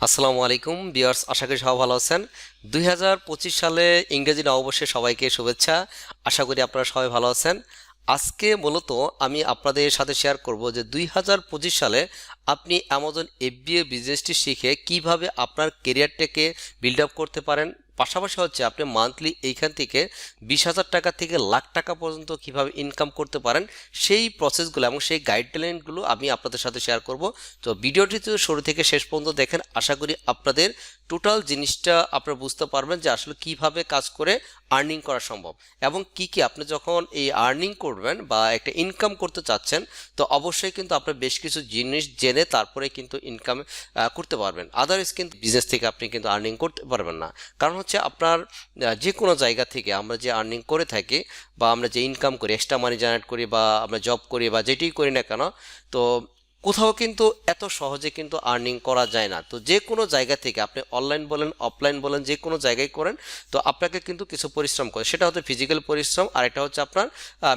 আসসালামু আলাইকুম বিয়ার্স আশা করি সবাই ভালো আছেন। দুই হাজার পঁচিশ সালে ইংরেজি নববর্ষে সবাইকে শুভেচ্ছা। আশা করি আপনারা সবাই ভালো আছেন। আজকে মূলত আমি আপনাদের সাথে শেয়ার করব যে দুই হাজার পঁচিশ সালে আপনি অ্যামাজন এফবিএ বিজনেসটি শিখে কীভাবে আপনার কেরিয়ারটাকে বিল্ড আপ করতে পারেন পাশাপাশি হচ্ছে আপনি মান্থলি এইখান থেকে বিশ হাজার টাকা থেকে লাখ টাকা পর্যন্ত কীভাবে ইনকাম করতে পারেন, সেই প্রসেসগুলো এবং সেই গাইডলাইনগুলো আমি আপনাদের সাথে শেয়ার করব। তো ভিডিওটি তো শুরু থেকে শেষ পর্যন্ত দেখেন, আশা করি আপনাদের টোটাল জিনিসটা আপনারা বুঝতে পারবেন যে আসলে কীভাবে কাজ করে আর্নিং করা সম্ভব। এবং কি কি আপনি যখন এই আর্নিং করবেন বা একটা ইনকাম করতে চাচ্ছেন, তো অবশ্যই কিন্তু আপনার বেশ কিছু জিনিস জেনে তারপরে কিন্তু ইনকাম করতে পারবেন। আদারওয়াইজ কিন্তু বিজনেস থেকে আপনি কিন্তু আর্নিং করতে পারবেন না। কারণ হচ্ছে আপনার যে কোনো জায়গা থেকে আমরা যে আর্নিং করে থাকি বা আমরা যে ইনকাম করি এক্সট্রা মানি জেনারেট করি বা আমরা জব করি বা যেটাই করি না কেন, তো কোথাও কিন্তু এত সহজে কিন্তু আর্নিং করা যায় না। তো যে কোনো জায়গা থেকে আপনি অনলাইন বলেন অফলাইন বলেন, যে কোনো জায়গায় করেন, তো আপনাকে কিন্তু কিছু পরিশ্রম করে। সেটা হচ্ছে ফিজিক্যাল পরিশ্রম, আর একটা হচ্ছে আপনার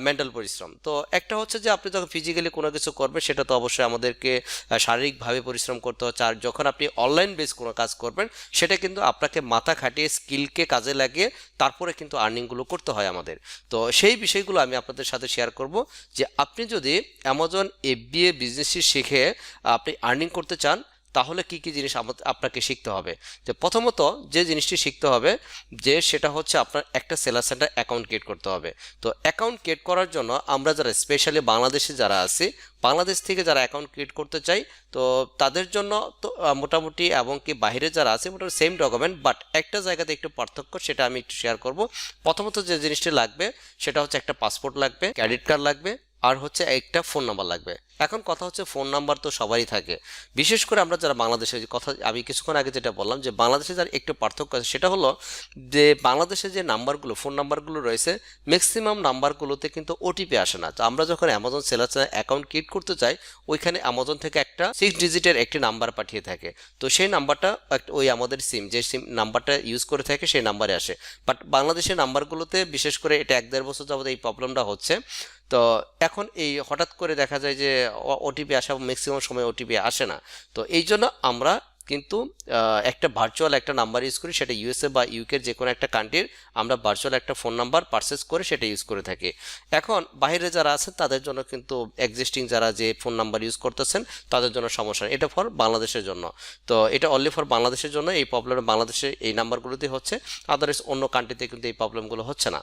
মেন্টাল পরিশ্রম। তো একটা হচ্ছে যে আপনি যখন ফিজিক্যালি কোনো কিছু করবেন, সেটা তো অবশ্যই আমাদেরকে শারীরিকভাবে পরিশ্রম করতে হচ্ছে। আর যখন আপনি অনলাইন বেস কোনো কাজ করবেন, সেটা কিন্তু আপনাকে মাথা খাটিয়ে স্কিলকে কাজে লাগিয়ে, তারপরে কিন্তু আর্নিংগুলো করতে হয় আমাদের। তো সেই বিষয়গুলো আমি আপনাদের সাথে শেয়ার করব যে আপনি যদি অ্যামাজন এফবিএ বিজনেসটি শিখে, আপনি আর্নিং করতে চান, তাহলে কি কি জিনিস আপনাকে শিখতে হবে? যে প্রথমত যে জিনিসটি শিখতে হবে, যে সেটা হচ্ছে আপনার একটা সেলার সেন্টার অ্যাকাউন্ট ক্রিয়েট করতে হবে। তো অ্যাকাউন্ট ক্রিয়েট করার জন্য আমরা যারা স্পেশালি বাংলাদেশে যারা আছি, বাংলাদেশ থেকে যারা অ্যাকাউন্ট ক্রিয়েট করতে চাই, তো তাদের জন্য তো মোটামুটি এবং কি বাইরে যারা আছে, মোটামুটি সেম ডকুমেন্ট বাট একটা জায়গাতে একটু পার্থক্য সেটা আমি একটু শেয়ার করব। প্রথমত যে জিনিসটি লাগবে, সেটা হচ্ছে একটা পাসপোর্ট লাগবে ক্রেডিট কার্ড লাগবে আর হচ্ছে একটা ফোন নাম্বার লাগবে। এখন কথা হচ্ছে ফোন নাম্বার তো সবারই থাকে। বিশেষ করে আমরা যারা বাংলাদেশে কথা আমি কিছুক্ষণ আগে যেটা বললাম যে বাংলাদেশে যার একটু পার্থক্য আছে, সেটা হলো যে বাংলাদেশে যে নাম্বারগুলো ফোন নাম্বারগুলো রয়েছে ম্যাক্সিমাম নাম্বারগুলোতে কিন্তু ওটিপি আসে না। তো আমরা যখন অ্যামাজন সেলার অ্যাকাউন্ট ক্রিয়েট করতে চাই, ওইখানে অ্যামাজন থেকে একটা সিক্স ডিজিটের একটি নাম্বার পাঠিয়ে থাকে। তো সেই নাম্বারটা ওই আমাদের সিম যে সিম নাম্বারটা ইউজ করে থাকে, সেই নাম্বারে আসে। বাট বাংলাদেশের নাম্বারগুলোতে বিশেষ করে এটা এক দেড় বছর যাবত এই প্রবলেমটা হচ্ছে তো এখন এই হঠাৎ করে দেখা যায় যে ওটিপি আসা ম্যাক্সিমাম সময় ওটিপি আসে না। তো এই জন্য আমরা কিন্তু একটা ভার্চুয়াল একটা নাম্বার ইউজ করি, সেটা ইউএসএ বা ইউকের যে কোনো একটা কান্ট্রির আমরা ভার্চুয়াল একটা ফোন নাম্বার পারচেস করে সেটা ইউজ করে থাকি। এখন বাইরে যারা আছেন, তাদের জন্য কিন্তু এক্সিস্টিং যারা যে ফোন নাম্বার ইউজ করতেছেন, তাদের জন্য সমস্যা এটা ফর বাংলাদেশের জন্য। তো এটা অনলি ফর বাংলাদেশের জন্য। এই প্রবলেম বাংলাদেশে এই নাম্বারগুলোতে হচ্ছে। আদারওয়াইজ অন্য কান্ট্রিতে কিন্তু এই প্রবলেমগুলো হচ্ছে না।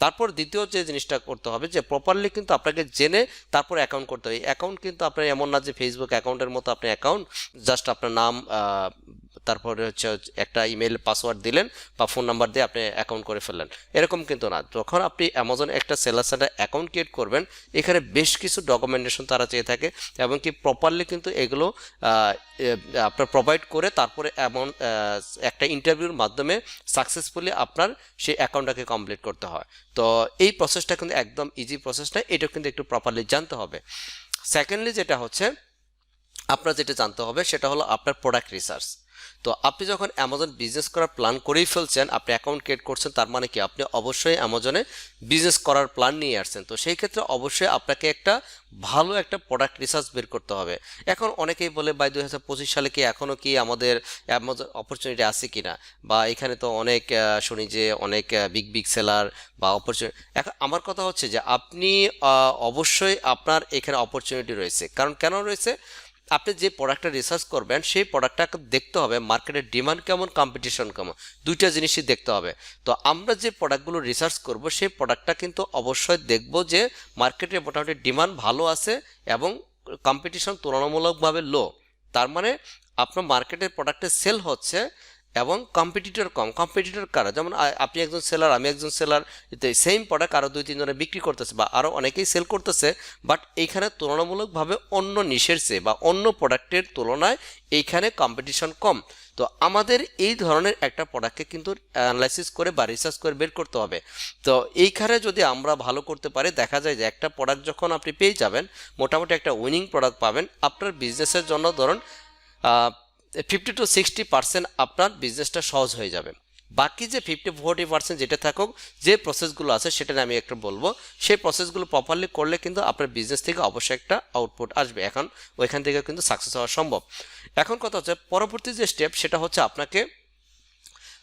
তারপর দ্বিতীয় যে জিনিসটা করতে হবে যে প্রপারলি কিন্তু আপনাকে জেনে তারপর অ্যাকাউন্ট করতে হবে। অ্যাকাউন্ট কিন্তু আপনার এমন না যে ফেসবুক অ্যাকাউন্টের মতো আপনি অ্যাকাউন্ট জাস্ট আপনার নাম তারপরে হচ্ছে একটা ইমেল পাসওয়ার্ড দিলেন বা ফোন নাম্বার দিয়ে আপনি অ্যাকাউন্ট করে ফেললেন। এরকম কিন্তু না। যখন আপনি অ্যামাজন একটা সেলার সেন্টার অ্যাকাউন্ট ক্রিয়েট করবেন, এখানে বেশ কিছু ডকুমেন্টেশন তারা চেয়ে থাকে এবং কি প্রপারলি কিন্তু এগুলো আপনার প্রোভাইড করে তারপরে এমন একটা ইন্টারভিউর মাধ্যমে সাকসেসফুলি আপনার সেই অ্যাকাউন্টটাকে কমপ্লিট করতে হয়। তো এই প্রসেসটা কিন্তু একদম ইজি প্রসেস না এটা কিন্তু একটু প্রপারলি জানতে হবে। সেকেন্ডলি যেটা হচ্ছে, আপনার যেটা জানতে হবে সেটা হলো আপনার প্রোডাক্ট রিসার্চ তো আপনি যখন অ্যামাজন বিজনেস করার প্ল্যান করেই ফেলছেন, আপনি অ্যাকাউন্ট ক্রিয়েট করছেন, তার মানে কি? আপনি অবশ্যই অ্যামাজনে বিজনেস করার প্ল্যান নিয়ে আসছেন। তো সেই ক্ষেত্রে অবশ্যই আপনাকে একটা ভালো একটা প্রোডাক্ট রিসার্চ বের করতে হবে। এখন অনেকেই বলে বাই দুই হাজার পঁচিশ সালে কি এখনও কি আমাদের অ্যামাজন অপরচুনিটি আছে কি না বা এখানে তো অনেক শুনি যে অনেক বিগ বিগ সেলার বা অপরচুনিটি এখন আমার কথা হচ্ছে যে আপনি অবশ্যই আপনার এখানে অপরচুনিটি রয়েছে। কারণ কেন রয়েছে? আপনি যে প্রোডাক্টটা রিসার্চ করবেন, সেই প্রোডাক্টটা দেখতে হবে মার্কেটের ডিমান্ড কেমন কম্পিটিশন কেমন। দুইটা জিনিসই দেখতে হবে। তো আমরা যে প্রোডাক্টগুলো রিসার্চ করব, সেই প্রোডাক্টটা কিন্তু অবশ্যই দেখব যে মার্কেটে মোটামুটি ডিমান্ড ভালো আছে এবং কম্পিটিশন তুলনামূলকভাবে লো তার মানে আপনার মার্কেটের প্রোডাক্টে সেল হচ্ছে এবং কম্পিটিটর কম। কম্পিটিটর কারা? যেমন আপনি একজন সেলার আমি একজন সেলার সেম প্রোডাক্ট আরও দুই, তিনজনে বিক্রি করতেছে বা আরও অনেকেই সেল করতেছে বাট এইখানে তুলনামূলকভাবে অন্য নিশের চেয়ে বা অন্য প্রোডাক্টের তুলনায় এইখানে কম্পিটিশন কম। তো আমাদের এই ধরনের একটা প্রোডাক্টকে কিন্তু অ্যানালাইসিস করে বা রিসার্চ করে বের করতে হবে। তো এইখানে যদি আমরা ভালো করতে পারি, দেখা যায় যে একটা প্রোডাক্ট যখন আপনি পেয়ে যাবেন, মোটামুটি একটা উইনিং প্রোডাক্ট পাবেন, আপনার বিজনেসের জন্য ধরুন ফিফটি টু সিক্সটি পার্সেন্ট আপনার বিজনেসটা সহজ হয়ে যাবে। বাকি যে ফিফটি ফোরটি পার্সেন্ট যেটা থাকুক, যে প্রসেসগুলো আছে সেটা আমি একটু বলব। সেই প্রসেসগুলো প্রপারলি করলে কিন্তু আপনার বিজনেস থেকে অবশ্যই একটা আউটপুট আসবে। এখন ওইখান থেকে কিন্তু সাকসেস হওয়া সম্ভব। এখন কথা হচ্ছে, পরবর্তী যে স্টেপ সেটা হচ্ছে আপনাকে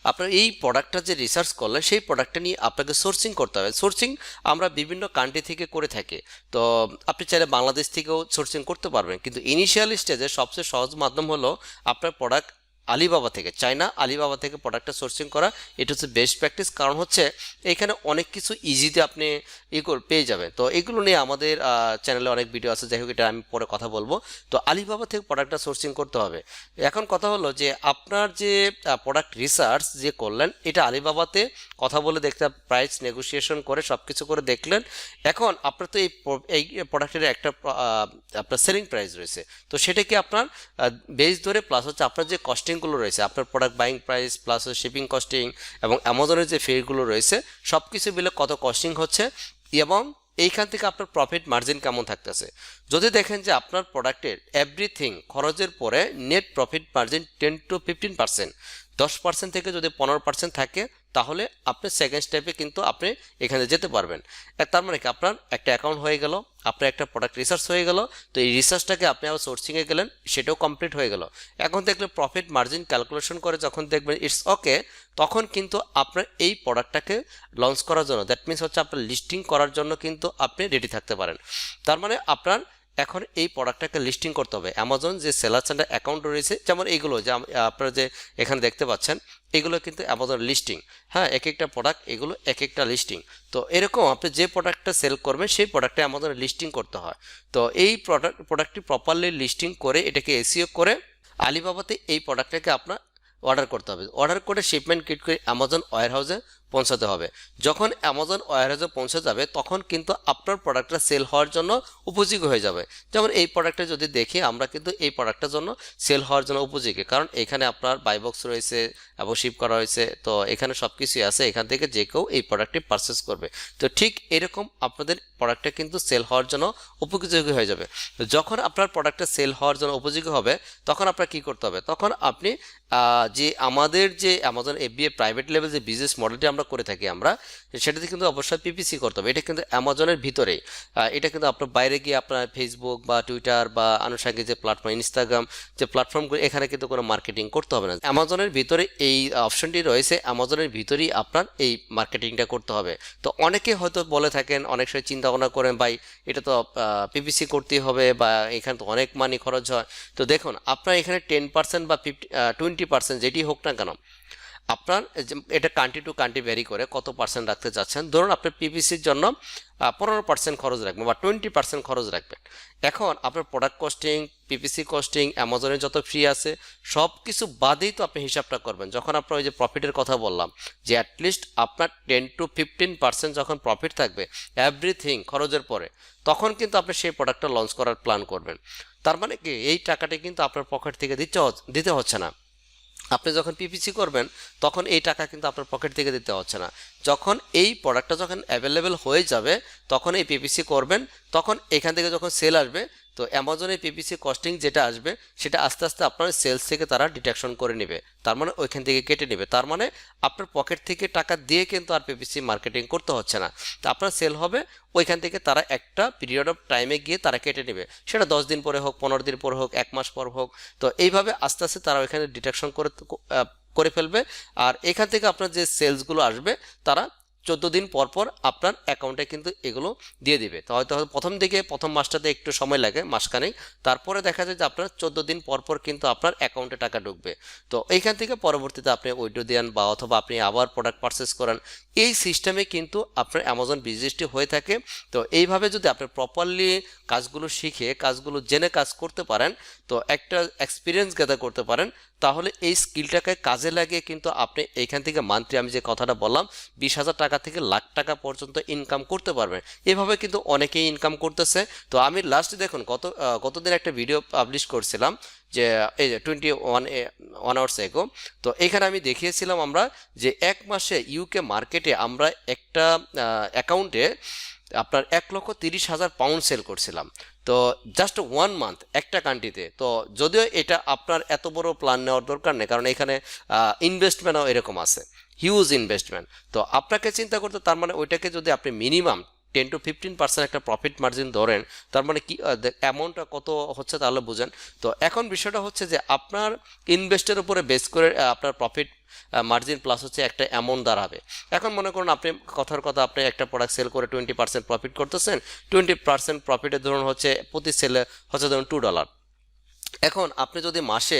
আপনার এই প্রোডাক্টটা যে রিসার্চ করলেন, সেই প্রোডাক্টটা নিয়ে আপনাকে সোর্সিং করতে হবে। সোর্সিং আমরা বিভিন্ন কান্ট্রি থেকে করে থাকি। তো আপনি চাইলে বাংলাদেশ থেকেও সোর্সিং করতে পারবেন। কিন্তু ইনিশিয়াল স্টেজে সবচেয়ে সহজ মাধ্যম হলো আপনার প্রোডাক্ট আলিবাবা থেকে চাইনা আলিবাবা থেকে প্রোডাক্টটা সোর্সিং করা, এটা হচ্ছে বেস্ট প্র্যাকটিস কারণ হচ্ছে, এখানে অনেক কিছু ইজিতে আপনি ই পেয়ে যাবেন। তো এগুলো নিয়ে আমাদের চ্যানেলে অনেক ভিডিও আছে, যাই হোক এটা আমি পরে কথা বলব। তো আলিবাবা থেকে প্রোডাক্টটা সোর্সিং করতে হবে। এখন কথা হলো যে, আপনার যে প্রোডাক্ট রিসার্চ যে করলেন, এটা আলিবাবাতে কথা বলে দেখতে প্রাইস নেগোসিয়েশন করে সব কিছু করে দেখলেন। এখন আপনার তো এই এই প্রোডাক্টের একটা আপনার সেলিং প্রাইস রয়েছে। তো সেটা কি আপনার বেস ধরে প্লাস হচ্ছে আপনার যে কস্টিংগুলো রয়েছে, আপনার product buying price plus shipping costing এবং অ্যামাজনের যে ফেয়ারগুলো রয়েছে সব কিছু মিলে কত কস্টিং হচ্ছে এবং এইখান থেকে আপনার প্রফিট মার্জিন কেমন থাকতেছে। যদি দেখেন যে আপনার প্রোডাক্টের এভরিথিং খরচের পরে net profit margin ten to fifteen percent দশ পার্সেন্ট থেকে যদি পনেরো পার্সেন্ট থাকে তাহলে আপনি সেকেন্ড স্টেপে কিন্তু আপনি এখানে যেতে পারবেন। তার মানে কি? আপনার একটা অ্যাকাউন্ট হয়ে গেল, আপনার একটা প্রোডাক্ট রিসার্চ হয়ে গেল, তো এই রিসার্চটাকে আপনি আবার সোর্সিংয়ে গেলেন, সেটাও কমপ্লিট হয়ে গেল। এখন দেখলে প্রফিট মার্জিন ক্যালকুলেশন করে যখন দেখবেন ইটস ওকে তখন কিন্তু আপনার এই প্রোডাক্টটাকে লঞ্চ করার জন্য দ্যাট মিনস হচ্ছে আপনার লিস্টিং করার জন্য কিন্তু আপনি রেডি থাকতে পারেন। তার মানে আপনার এখন এই প্রোডাক্টটাকে লিস্টিং করতে হবে। অ্যামাজন যে সেলার সেন্টার অ্যাকাউন্ট রয়েছে, যেমন এইগুলো, যে আপনারা যে এখানে দেখতে পাচ্ছেন, এগুলো কিন্তু অ্যামাজন লিস্টিং হ্যাঁ এক একটা প্রোডাক্ট এগুলো এক একটা লিস্টিং তো এরকম আপনি যে প্রোডাক্টটা সেল করবেন, সেই প্রোডাক্টটা অ্যামাজনে লিস্টিং করতে হয়। তো এই প্রোডাক্ট প্রোডাক্টটি প্রপারলি লিস্টিং করে এটাকে এসিও করে আলিবাবাতে এই প্রোডাক্টটাকে আপনার অর্ডার করতে হবে। অর্ডার করে শিপমেন্ট কিট করে অ্যামাজন ওয়ার হাউসে পৌঁছাতে হবে। যখন অ্যামাজন ওয়ার হাউসে পৌঁছে যাবে, তখন কিন্তু আপনার প্রোডাক্টটা সেল হওয়ার জন্য উপযোগী হয়ে যাবে। যেমন এই প্রোডাক্টটা যদি দেখি, আমরা কিন্তু এই প্রোডাক্টটার জন্য সেল হওয়ার জন্য উপযোগী। কারণ এখানে আপনার বাইবক্স রয়েছে, এবং শিপ করা হয়েছে তো এখানে সব কিছুই আছে। এখান থেকে যে কেউ এই প্রোডাক্টটি পারচেস করবে। তো ঠিক এরকম আপনাদের প্রোডাক্টটা কিন্তু সেল হওয়ার জন্য উপযোগী হয়ে যাবে। যখন আপনার প্রোডাক্টটা সেল হওয়ার জন্য উপযোগী হবে, তখন আপনার কি করতে হবে? তখন আপনি যে আমাদের যে অ্যামাজন এফবিএ প্রাইভেট লেভেল যে বিজনেস মডেলটি আমরা করে থাকি আমরা সেটাতে কিন্তু অবশ্যই পিপিসি করতে হবে। এটা কিন্তু অ্যামাজনের ভিতরেই। আহ, এটা কিন্তু আপনার বাইরে গিয়ে আপনার ফেসবুক বা টুইটার বা আনুষঙ্গিক যে প্ল্যাটফর্ম ইনস্টাগ্রাম যে প্ল্যাটফর্মগুলো এখানে কিন্তু কোনো মার্কেটিং করতে হবে না। অ্যামাজনের ভিতরে এই অপশনটি রয়েছে। অ্যামাজনের ভিতরেই আপনার এই মার্কেটিংটা করতে হবে। তো অনেকে হয়তো বলে থাকেন অনেক সময় চিন্তা ভাবনা করেন ভাই এটা তো পিপিসি করতেই হবে বা এখানে তো অনেক মানি খরচ হয়। তো দেখুন আপনার এখানে টেন পার্সেন্ট বা ফিফটি টোয়েন্টি পার্সেন্ট যেটি হোক না কেন আপনার এটা কান্ট্রি টু কান্ট্রি ভ্যারি করে কত পার্সেন্ট রাখতে চাচ্ছেন ধরুন আপনি পিপিসির জন্য পনেরো পার্সেন্ট খরচ রাখবেন বা টোয়েন্টি পার্সেন্ট খরচ রাখবেন। এখন আপনার প্রোডাক্ট কস্টিং পিপিসি কস্টিং অ্যামাজনের যত ফ্রি আছে সব কিছু বাদেই তো আপনি হিসাবটা করবেন। যখন আপনার ওই যে প্রফিটের কথা বললাম, যে অ্যাটলিস্ট আপনার টেন টু ফিফটিন পার্সেন্ট যখন প্রফিট থাকবে এভরিথিং খরচের পরে, তখন কিন্তু আপনি সেই প্রোডাক্টটা লঞ্চ করার প্ল্যান করবেন। তার মানে কি, এই টাকাটি কিন্তু আপনার পকেট থেকে দিতে দিতে হচ্ছে না। আপনি যখন পিপিসি করবেন, তখন এই টাকা কিন্তু আপনার পকেট থেকে দিতে হচ্ছে না। যখন এই প্রোডাক্টটা যখন অ্যাভেলেবেল হয়ে যাবে, তখন এই পিপিসি করবেন, তখন এখান থেকে যখন সেল আসবে তো অ্যামাজনে পিপিসি কস্টিং যেটা আসবে, সেটা আস্তে আস্তে আপনার সেলস থেকে তারা ডিটেকশন করে নেবে। তার মানে ওইখান থেকে কেটে নেবে। তার মানে আপনার পকেট থেকে টাকা দিয়ে কিন্তু আর পিপিসি মার্কেটিং করতে হচ্ছে না। তো আপনার সেল হবে, ওইখান থেকে তারা একটা পিরিয়ড অফ টাইমে গিয়ে তারা কেটে নেবে। সেটা দশ দিন পরে হোক, পনেরো দিন পরে হোক, এক মাস পর হোক, তো এইভাবে আস্তে আস্তে তারা ওইখানে ডিটেকশন করে করে ফেলবে। আর এখান থেকে আপনার যে সেলসগুলো আসবে, তারা চোদ্দ দিন পর পর আপনার অ্যাকাউন্টে কিন্তু এগুলো দিয়ে দিবে। তো হয়তো প্রথম দিকে, প্রথম মাসটাতে একটু সময় লাগে, মাসখানেক। তারপরে দেখা যায় যে আপনার চোদ্দ দিন পর পর কিন্তু আপনার অ্যাকাউন্টে টাকা ঢুকবে। তো এইখান থেকে পরবর্তীতে আপনি উইডো দেন বা অথবা আপনি আবার প্রোডাক্ট পারচেস করেন, এই সিস্টেমে কিন্তু আপনার অ্যামাজন বিজনেসটি হয়ে থাকে। তো এইভাবে যদি আপনি প্রপারলি কাজগুলো শিখে, কাজগুলো জেনে কাজ করতে পারেন, তো একটা এক্সপিরিয়েন্স গ্যাদার করতে পারেন তাহলে এই স্কিলটাকে কাজে লাগিয়ে কিন্তু আপনি এইখান থেকে মান্থলি আমি যে কথাটা বললাম, বিশ হাজার টাকা থেকে লাখ টাকা পর্যন্ত ইনকাম করতে পারবেন। এভাবে কিন্তু অনেকেই ইনকাম করতেছে। তো আমি লাস্ট দেখুন কত কতদিন একটা ভিডিও পাবলিশ করছিলাম যে, এই যে টোয়েন্টি ওয়ান ওয়ান আওয়ার্স এগো তো এখানে আমি দেখিয়েছিলাম আমরা যে এক মাসে ইউকে মার্কেটে আমরা একটা অ্যাকাউন্টে আপনার এক লক্ষ তিরিশ হাজার পাউন্ড সেল করছিলাম। তো জাস্ট ওয়ান মান্থ একটা কান্ট্রিতে তো। যদিও এটা আপনার এত বড় প্ল্যান নেওয়ার দরকার নেই, কারণ এখানে ইনভেস্টমেন্টও এরকম আছে। হিউজ ইনভেস্টমেন্ট তো আপনাকে চিন্তা করতে, তার মানে ওইটাকে যদি আপনি minimum ten to fifteen percent একটা প্রফিট মার্জিন ধরেন, তার মানে কি অ্যামাউন্টটা কত হচ্ছে তাহলে বোঝেন। তো এখন বিষয়টা হচ্ছে যে আপনার ইনভেস্টের উপরে বেস করে আপনার প্রফিট মার্জিন প্লাস হচ্ছে একটা অ্যামাউন্ট দাঁড়াবে। এখন মনে করুন আপনি, কথার কথা আপনি একটা প্রোডাক্ট সেল করে টোয়েন্টি পার্সেন্ট প্রফিট করতেছেন টোয়েন্টি পার্সেন্ট প্রফিটের ধরুন হচ্ছে প্রতি সেলে হচ্ছে ধরুন টু ডলার এখন আপনি যদি মাসে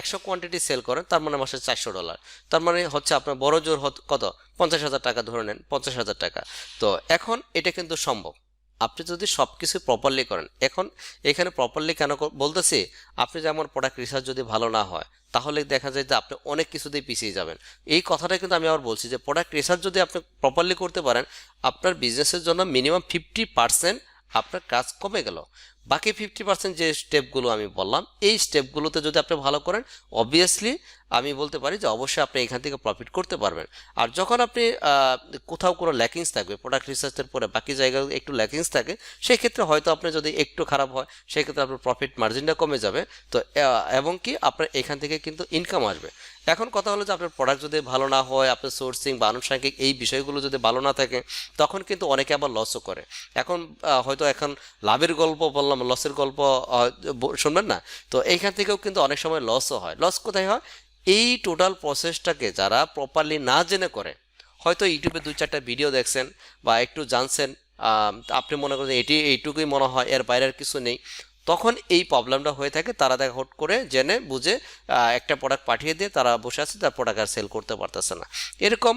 একশো কোয়ান্টিটি সেল করেন, তার মানে মাসে চারশো ডলার তার মানে হচ্ছে আপনার বড় জোর কত? পঞ্চাশ হাজার টাকা ধরে নেন, পঞ্চাশ হাজার টাকা। তো এখন এটা কিন্তু সম্ভব। আপনি যদি সব কিছু প্রপারলি করেন, এখন এখানে প্রপারলি কেন বলতেছি, আপনি যেমন প্রোডাক্ট রিসার্চ যদি ভালো না হয়, তাহলে দেখা যায় যে আপনি অনেক কিছুতেই পিছিয়ে যাবেন। এই কথাটা কিন্তু আমি আবার বলছি যে প্রোডাক্ট রিসার্চ যদি আপনি প্রপারলি করতে পারেন, আপনার বিজনেসের জন্য মিনিমাম ফিফটি পার্সেন্ট আপনার কাজ কমে গেল। বাকি ফিফটি পার্সেন্ট যে স্টেপগুলো আমি বললাম, এই স্টেপগুলোতে যদি আপনি ভালো করেন অবভিয়াসলি আমি বলতে পারি যে অবশ্যই আপনি এখান থেকে প্রফিট করতে পারবেন। আর যখন আপনি কোথাও কোনো ল্যাকিংস থাকবে প্রোডাক্ট রিসার্চের পরে বাকি জায়গায় একটু ল্যাকিংস থাকে, সেক্ষেত্রে হয়তো আপনি যদি একটু খারাপ হয়, সেক্ষেত্রে আপনার প্রফিট মার্জিনটা কমে যাবে। তো এবং কি আপনার এখান থেকে কিন্তু ইনকাম আসবে। এখন কথা হলো যে আপনার প্রোডাক্ট যদি ভালো না হয়, আপনার সোর্সিং বা আনুষঙ্গিক এই বিষয়গুলো যদি ভালো না থাকে, তখন কিন্তু অনেকে আবার লসও করে। এখন হয়তো এখন লাভের গল্প বললাম লসের গল্প শুনবেন না? তো এইখান থেকেও কিন্তু অনেক সময় লসও হয়। লস কোথায় হয়? এই টোটাল প্রসেসটাকে যারা প্রপারলি না জেনে করে, হয়তো ইউটিউবে দুই চারটা ভিডিও দেখছেন বা একটু জানছেন আপনি মনে করেন এটি এইটুকুই মনে হয়, এর বাইরে আর কিছু নেই। তখন এই প্রবলেমটা হয়ে থাকে। তারা দেখা হট করে জেনে, বুঝে একটা প্রোডাক্ট পাঠিয়ে দিয়ে তারা বসে আছে, তার প্রোডাক্ট আর সেল করতে পারতেছে না। এরকম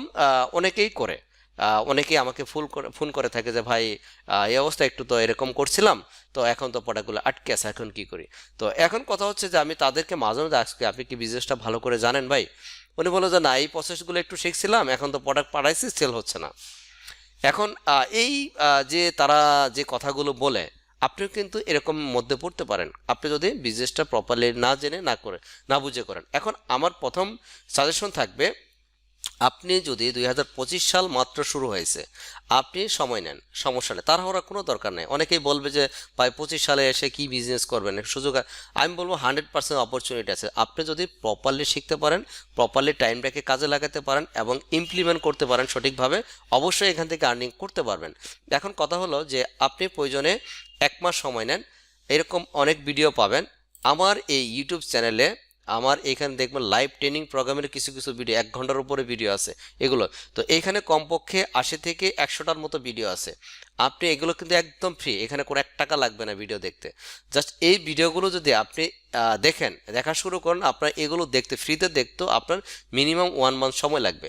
অনেকেই করে। অনেকেই আমাকে ফুল করে ফোন করে থাকে যে, ভাই এই অবস্থা, একটু তো এরকম করছিলাম, তো এখন তো প্রোডাক্টগুলো আটকে আছে এখন কি করি? তো এখন কথা হচ্ছে যে, আমি তাদেরকে মাঝে মাঝে আজকে আপনি কি বিজনেসটা ভালো করে জানেন ভাই? উনি বলল যে, না, এই প্রসেসগুলো একটু শিখছিলাম, এখন তো প্রোডাক্ট পাঠাইছি সেল হচ্ছে না। এখন এই যে তারা যে কথাগুলো বলে আপনিও কিন্তু এরকম মধ্যে পড়তে পারেন। আপনি যদি বিজনেসটা প্রপারলি না জেনে, না করে, না বুঝে করেন। এখন আমার প্রথম সাজেশন থাকবে, আপনি যদি দুই হাজার পঁচিশ সাল মাত্র শুরু হয়েছে, আপনি সময় নেন, সমস্যা নেই, তাড়াহুড়া কোনো দরকার নেই। অনেকেই বলবে যে, ভাই, পঁচিশ সালে এসে কি বিজনেস করবেন? সুযোগ আমি বলব হান্ড্রেড পার্সেন্ট অপরচুনিটি আছে। আপনি যদি প্রপারলি শিখতে পারেন প্রপারলি টাইমটাকে কাজে লাগাতে পারেন এবং ইমপ্লিমেন্ট করতে পারেন সঠিকভাবে, অবশ্যই এখান থেকে আর্নিং করতে পারবেন। এখন কথা হলো যে, আপনি প্রয়োজনে এক মাস সময় নেন, এরকম অনেক ভিডিও পাবেন। আমার এই ইউটিউব চ্যানেলে আমার এখানে দেখবেন লাইভ ট্রেনিং প্রোগ্রামের কিছু কিছু ভিডিও এক ঘণ্টার উপরে ভিডিও আছে এগুলো। তো এখানে কমপক্ষে আশি থেকে একশোটার মতো ভিডিও আছে। আপনি এগুলো কিন্তু একদম ফ্রি এখানে কোনো এক টাকা লাগবে না ভিডিও দেখতে। জাস্ট এই ভিডিওগুলো যদি আপনি দেখেন, দেখা শুরু করেন, আপনার এগুলো দেখতে ফ্রিতে দেখতেও আপনার মিনিমাম ওয়ান মান্থ সময় লাগবে।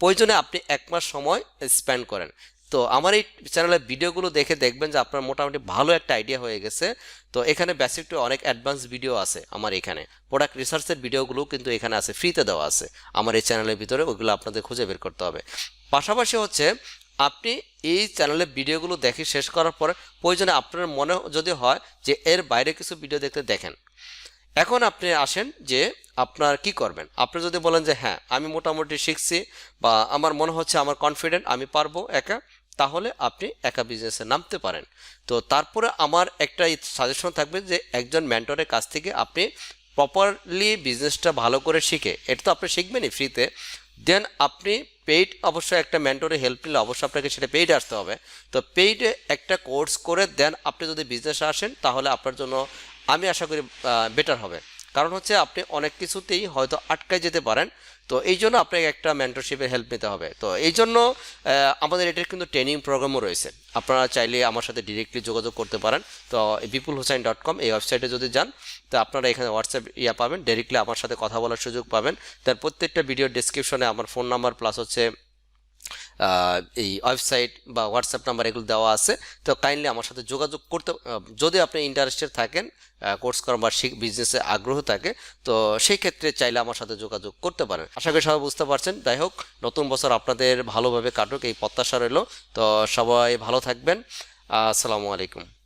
প্রয়োজনে আপনি এক মাস সময় স্পেন্ড করেন। তো আমার এই চ্যানেলের ভিডিওগুলো দেখে দেখবেন যে আপনার মোটামুটি ভালো একটা আইডিয়া হয়ে গেছে। তো এখানে বেসিক টু অনেক অ্যাডভান্স ভিডিও আছে আমার এখানে। প্রোডাক্ট রিসার্চের ভিডিওগুলো কিন্তু এখানে আছে ফ্রিতে দেওয়া আছে। আমার এই চ্যানেলের ভিতরে ওগুলো আপনাদের খুঁজে বের করতে হবে। পাশাপাশি হচ্ছে, আপনি এই চ্যানেলের ভিডিওগুলো দেখে শেষ করার পরে প্রয়োজনে আপনার মনে যদি হয় যে এর বাইরে কিছু ভিডিও দেখতে দেখেন। এখন আপনি আসেন যে আপনার কি করবেন? আপনি যদি বলেন যে হ্যাঁ আমি মোটামুটি শিখছি বা আমার মনে হচ্ছে, আমার কনফিডেন্ট আমি পারব একা। তাহলে আপনি একা বিজনেসে নামতে পারেন। তো তারপরে আমার একটা সাজেশন থাকবে যে একজন মেন্টরের কাছ থেকে আপনি প্রপারলি বিজনেসটা ভালো করে শিখে, এটা তো আপনি শিখবেনই ফ্রিতে দেন আপনি পেইড অবশ্যই একটা মেন্টরে হেল্প নিলে অবশ্যই আপনাকে সেটা পেইড আসতে হবে। তো পেইডে একটা কোর্স করে দেন আপনি যদি বিজনেসে আসেন, তাহলে আপনার জন্য আমি আশা করি বেটার হবে। কারণ হচ্ছে আপনি অনেক কিছুতেই হয়তো আটকায় যেতে পারেন তো এই জন্য আপনাকে একটা মেন্টরশিপের হেল্প নিতে হবে। তো এই জন্য আমাদের এটার কিন্তু ট্রেনিং প্রোগ্রামও রয়েছে। আপনারা চাইলে আমার সাথে ডিরেক্টলি যোগাযোগ করতে পারেন। তো বিপুল হোসাইন ডট কম এই ওয়েবসাইটে যদি যান, তো আপনারা এখানে হোয়াটসঅ্যাপ ইয়া পাবেন। ডাইরেক্টলি আমার সাথে কথা বলার সুযোগ পাবেন। তার প্রত্যেকটা ভিডিও ডিসক্রিপশনে আমার ফোন নাম্বার প্লাস হচ্ছে এই ওয়েবসাইট বা হোয়াটসঅ্যাপ নাম্বার এগুলো দেওয়া আছে। তো কাইন্ডলি আমার সাথে যোগাযোগ করতে যদি আপনি ইন্টারেস্টেড থাকেন কোর্স করার বা বিজনেসে আগ্রহ থাকে, তো সেই ক্ষেত্রে চাইলে আমার সাথে যোগাযোগ করতে পারেন। আশা করি সবাই বুঝতে পারছেন। যাই হোক, নতুন বছর আপনাদের ভালোভাবে কাটুক, এই প্রত্যাশা রইল। তো সবাই ভালো থাকবেন। আসসালামু আলাইকুম।